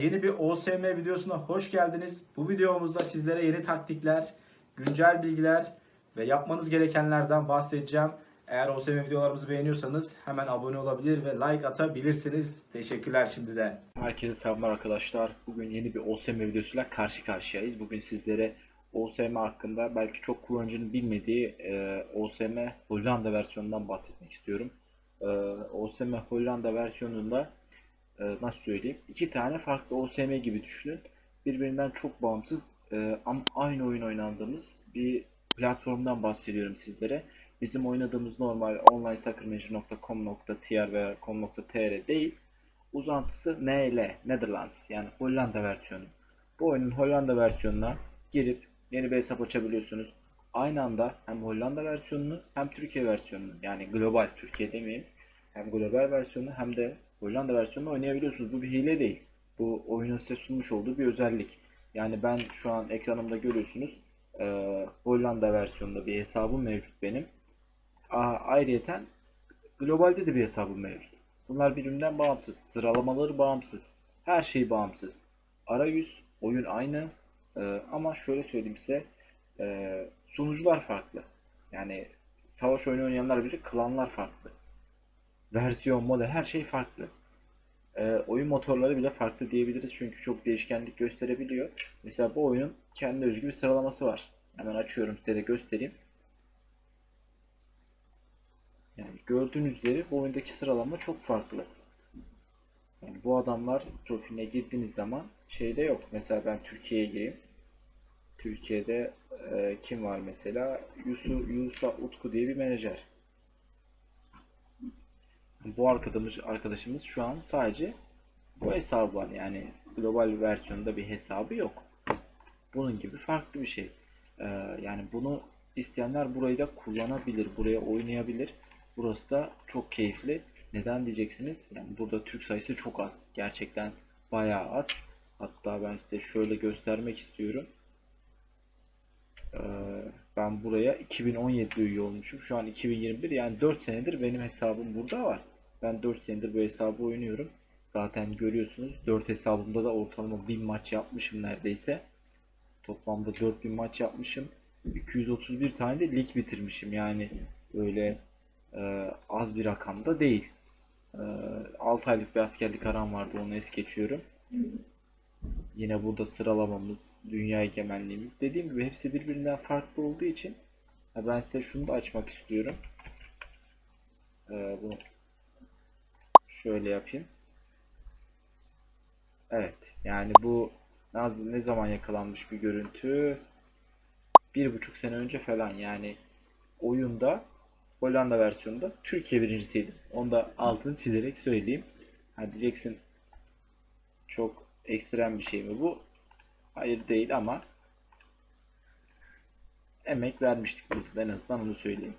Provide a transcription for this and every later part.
Yeni bir OSM videosuna hoş geldiniz. Bu videomuzda sizlere yeni taktikler, güncel bilgiler ve yapmanız gerekenlerden bahsedeceğim. Eğer OSM videolarımızı beğeniyorsanız hemen abone olabilir ve like atabilirsiniz. Teşekkürler şimdiden. Herkese selamlar arkadaşlar. Bugün yeni bir OSM videosuyla karşı karşıyayız. Bugün sizlere OSM hakkında belki çok kullanıcının bilmediği e, OSM Hollanda versiyonundan bahsetmek istiyorum. E, OSM Hollanda versiyonunda nasıl söyleyeyim? iki tane farklı OSM gibi düşünün. Birbirinden çok bağımsız e, ama aynı oyun oynandığımız bir platformdan bahsediyorum sizlere. Bizim oynadığımız normal onlinesoccermanager.com.tr veya com.tr değil uzantısı NL, Netherlands yani Hollanda versiyonu. Bu oyunun Hollanda versiyonuna girip yeni bir hesap açabiliyorsunuz. Aynı anda hem Hollanda versiyonunu hem Türkiye versiyonunu yani global Türkiye demeyeyim hem global versiyonu hem de Hollanda versiyonunu oynayabiliyorsunuz. Bu bir hile değil. Bu oyunun size sunmuş olduğu bir özellik. Yani ben şu an ekranımda görüyorsunuz eee, Hollanda versiyonunda bir hesabım mevcut benim. Aa, ayrıyeten globalde de bir hesabım mevcut. Bunlar birbirinden bağımsız. Sıralamaları bağımsız. Her şey bağımsız. Arayüz, oyun aynı. Ee, ama şöyle söyleyeyim size. ee, sunucular farklı. Yani savaş oyunu oynayanlar bile klanlar farklı. Versiyon, model her şey farklı. Ee, oyun motorları bile farklı diyebiliriz çünkü çok değişkenlik gösterebiliyor. Mesela bu oyunun kendi özgü bir sıralaması var. Hemen açıyorum size de göstereyim. Yani gördüğünüz üzere bu oyundaki sıralama çok farklı. Yani bu adamlar profiline girdiğiniz zaman şeyde yok. Mesela ben Türkiye'ye gireyim. Türkiye'de e, kim var mesela? Yusuf, Yusuf Utku diye bir menajer. Bu arkadaşımız, arkadaşımız şu an sadece bu hesabı var. Yani global versiyonda bir hesabı yok. Bunun gibi farklı bir şey. Ee, yani bunu isteyenler burayı da kullanabilir, buraya oynayabilir. Burası da çok keyifli. Neden diyeceksiniz? Yani burada Türk sayısı çok az. Gerçekten bayağı az. Hatta ben size şöyle göstermek istiyorum. Ee, ben buraya 2017'de üye olmuşum. Şu an 2021 yani 4 senedir benim hesabım burada var. Ben 4 senedir bu hesabı oynuyorum. Zaten görüyorsunuz 4 hesabımda da ortalama 1000 maç yapmışım neredeyse. Toplamda 4000 maç yapmışım. 231 tane de lig bitirmişim. Yani öyle e, az bir rakamda değil. E, 6 aylık bir askerlik aram vardı onu es geçiyorum. Yine burada sıralamamız, dünya egemenliğimiz. Dediğim gibi hepsi birbirinden farklı olduğu için ben size şunu da açmak istiyorum. E, bunu şöyle yapayım. Evet. Yani bu ne- zaman yakalanmış bir görüntü? Bir buçuk sene önce falan yani oyunda Hollanda versiyonunda Türkiye birincisiydim. Onu da altını çizerek söyleyeyim. Ha diyeceksin çok ekstrem bir şey mi bu? Hayır değil ama emek vermiştik burada en azından onu söyleyeyim.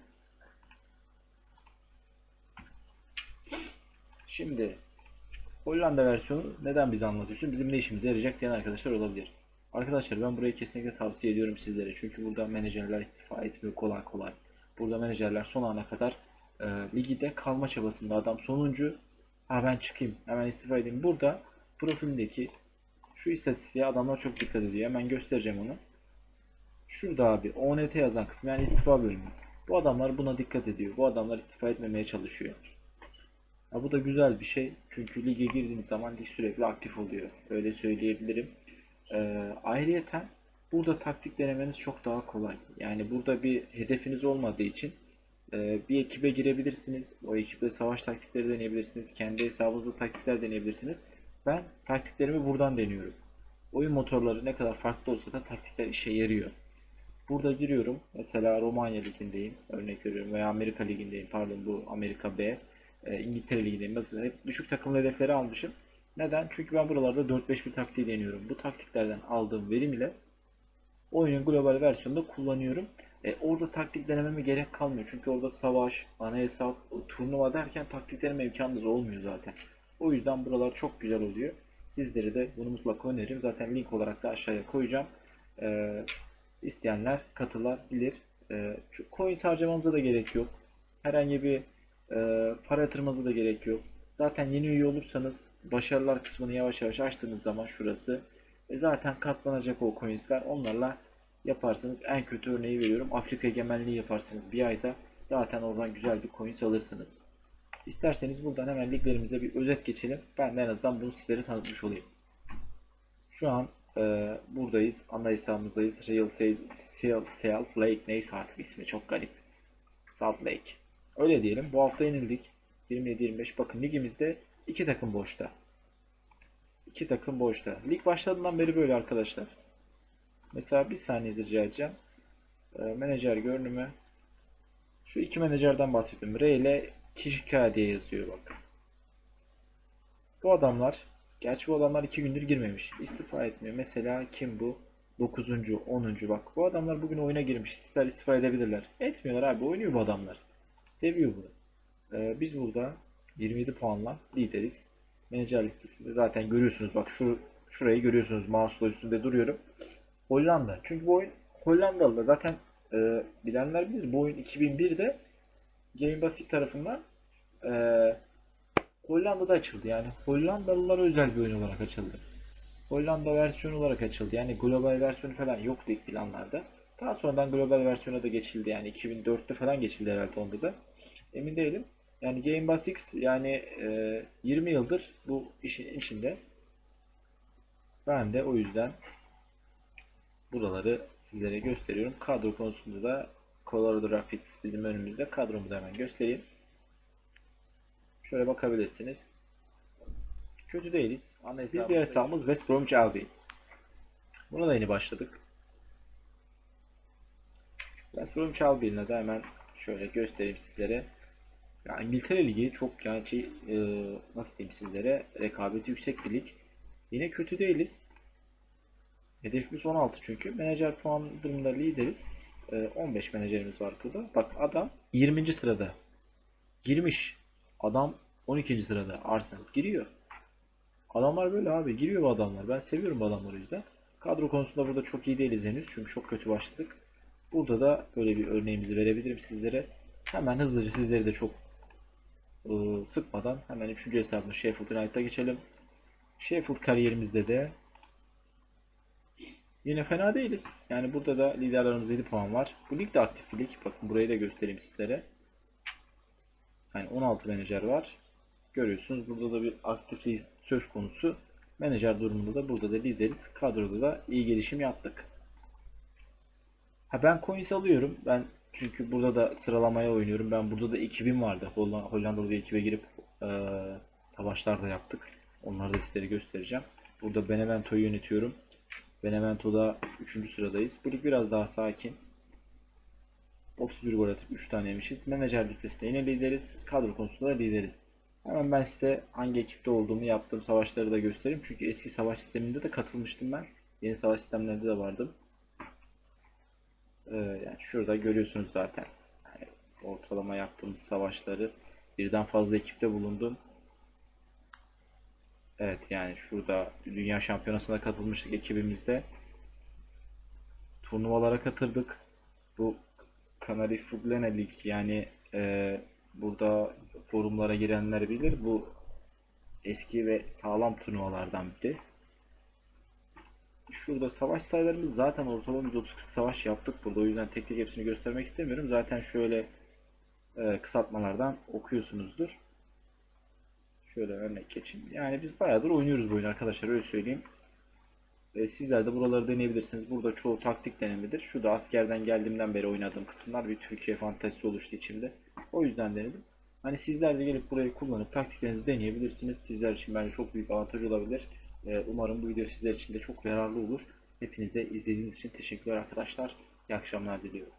Şimdi Hollanda versiyonu neden bize anlatıyorsun? Bizim ne işimize yarayacak diyen arkadaşlar olabilir. Arkadaşlar ben burayı kesinlikle tavsiye ediyorum sizlere. Çünkü burada menajerler istifa etmiyor kolay kolay. Burada menajerler son ana kadar e, ligde kalma çabasında. Adam sonuncu. Ha ben çıkayım. Hemen istifa edeyim. Burada profilindeki şu istatistiğe adamlar çok dikkat ediyor. Hemen göstereceğim onu. Şurada abi ONT yazan kısım yani istifa bölümü. Bu adamlar buna dikkat ediyor. Bu adamlar istifa etmemeye çalışıyor. Ha, bu da güzel bir şey. Çünkü lige girdiğiniz zaman lig sürekli aktif oluyor. Öyle söyleyebilirim. Ee, ayrıyeten burada taktik denemeniz çok daha kolay. Yani burada bir hedefiniz olmadığı için e, bir ekibe girebilirsiniz. O ekiple savaş taktikleri deneyebilirsiniz. Kendi hesabınızda taktikler deneyebilirsiniz. Ben taktiklerimi buradan deniyorum. Oyun motorları ne kadar farklı olsa da taktikler işe yarıyor. Burada giriyorum. Mesela Romanya Ligi'ndeyim. Örnek veriyorum. Veya Amerika Ligi'ndeyim. Pardon bu Amerika B. E, İngiltere Ligi'ndeyim. Mesela hep düşük takımlı hedefleri almışım. Neden? Çünkü ben buralarda 4-5 bir taktiği deniyorum. Bu taktiklerden aldığım verim ile oyunun global versiyonunda kullanıyorum. E, orada taktik denememe gerek kalmıyor. Çünkü orada savaş, ana hesap, turnuva derken taktik deneme imkanınız olmuyor zaten. O yüzden buralar çok güzel oluyor. Sizlere de bunu mutlaka öneririm. Zaten link olarak da aşağıya koyacağım. E, isteyenler katılabilir. E, coin harcamanıza da gerek yok. Herhangi bir e, para yatırmanıza da gerek yok. Zaten yeni üye olursanız başarılar kısmını yavaş yavaş açtığınız zaman şurası e zaten katlanacak o coinsler onlarla yaparsınız. En kötü örneği veriyorum. Afrika egemenliği yaparsınız bir ayda. Zaten oradan güzel bir coins alırsınız. İsterseniz buradan hemen liglerimize bir özet geçelim. Ben de en azından bunu sizlere tanıtmış olayım. Şu an e, buradayız. Ana hesabımızdayız. Real Sale Self Lake neyse artık ismi çok garip. Salt Lake. Öyle diyelim. Bu hafta yenildik. 27-25. Bakın ligimizde iki takım boşta. İki takım boşta. Lig başladığından beri böyle arkadaşlar. Mesela bir saniye rica edeceğim. E, menajer görünümü. Şu iki menajerden bahsettim. R ile Kishika diye yazıyor bak. Bu adamlar Gerçi bu adamlar iki gündür girmemiş. İstifa etmiyor. Mesela kim bu? 9. 10. bak. Bu adamlar bugün oyuna girmiş. İster istifa edebilirler. Etmiyorlar abi. Oynuyor bu adamlar. Seviyor bunu. Ee, biz burada 27 puanla lideriz. Menajer listesinde zaten görüyorsunuz. Bak şu şurayı görüyorsunuz. Mouse'la üstünde duruyorum. Hollanda. Çünkü bu oyun Hollandalı da zaten e, bilenler bilir. Bu oyun 2001'de Game Basic tarafından e, Hollanda'da açıldı yani. Hollandalılara özel bir oyun olarak açıldı. Hollanda versiyonu olarak açıldı. Yani global versiyonu falan yoktu ilk planlarda. Daha sonradan global versiyona da geçildi. Yani 2004'te falan geçildi herhalde onda da. Emin değilim. Yani Game Basics yani e, 20 yıldır bu işin içinde. Ben de o yüzden buraları sizlere gösteriyorum. Kadro konusunda da Colorado Rapids bizim önümüzde. Kadromu da hemen göstereyim. Şöyle bakabilirsiniz. Kötü değiliz. Ana hesabımız, diğer hesabımız West Bromwich Albion. Buna da yeni başladık. West Bromwich Albion'la da hemen şöyle göstereyim sizlere. Ya İngiltere Ligi çok şey, e, nasıl diyeyim sizlere rekabeti yüksek bir lig. Yine kötü değiliz. Hedefimiz 16 çünkü. Menajer puan durumunda lideriz. E, 15 menajerimiz var burada. Bak adam 20. sırada. Girmiş. Adam 12. sırada Arsenal giriyor. Adamlar böyle abi giriyor bu adamlar. Ben seviyorum bu adamları yüzden. Kadro konusunda burada çok iyi değiliz henüz çünkü çok kötü başladık. Burada da böyle bir örneğimizi verebilirim sizlere. Hemen hızlıca sizleri de çok ıı, sıkmadan hemen 3. hesabımız Sheffield United'a geçelim. Sheffield kariyerimizde de yine fena değiliz. Yani burada da liderlerimiz 7 puan var. Bu lig de aktif bir lig. Bakın burayı da göstereyim sizlere. Yani 16 menajer var. Görüyorsunuz burada da bir aktifliği söz konusu. Menajer durumunda da burada da lideriz. Kadroda da iyi gelişim yaptık. Ha ben coins alıyorum. Ben çünkü burada da sıralamaya oynuyorum. Ben burada da 2000 vardı. Hollanda, Hollandalı bir ekibe girip e, savaşlar da yaptık. Onları da sizlere göstereceğim. Burada Benevento'yu yönetiyorum. Benevento'da 3. sıradayız. Bu lig biraz daha sakin. 31 gol atıp 3 tane yemişiz. Menajer listesinde yine lideriz. Kadro konusunda da lideriz. Hemen ben size hangi ekipte olduğumu yaptığım savaşları da göstereyim. Çünkü eski savaş sisteminde de katılmıştım ben. Yeni savaş sistemlerinde de vardım. Ee, yani şurada görüyorsunuz zaten. Yani ortalama yaptığımız savaşları birden fazla ekipte bulundum. Evet yani şurada Dünya Şampiyonası'na katılmıştık ekibimizde. Turnuvalara katıldık. Bu Canary Fuglene Lig yani e, burada forumlara girenler bilir. Bu eski ve sağlam turnuvalardan biri. Şurada savaş sayılarımız zaten ortalama 130-40 savaş yaptık burada. O yüzden tek tek hepsini göstermek istemiyorum. Zaten şöyle e, kısaltmalardan okuyorsunuzdur. Şöyle örnek geçeyim. Yani biz bayağıdır oynuyoruz bu oyunu arkadaşlar öyle söyleyeyim. E, sizler de buraları deneyebilirsiniz. Burada çoğu taktik denemidir. Şu da askerden geldiğimden beri oynadığım kısımlar bir Türkiye fantezisi oluştu içimde. O yüzden denedim. Hani sizler de gelip burayı kullanıp taktiklerinizi deneyebilirsiniz. Sizler için bence çok büyük avantaj olabilir. E, umarım bu video sizler için de çok yararlı olur. Hepinize izlediğiniz için teşekkürler arkadaşlar. İyi akşamlar diliyorum.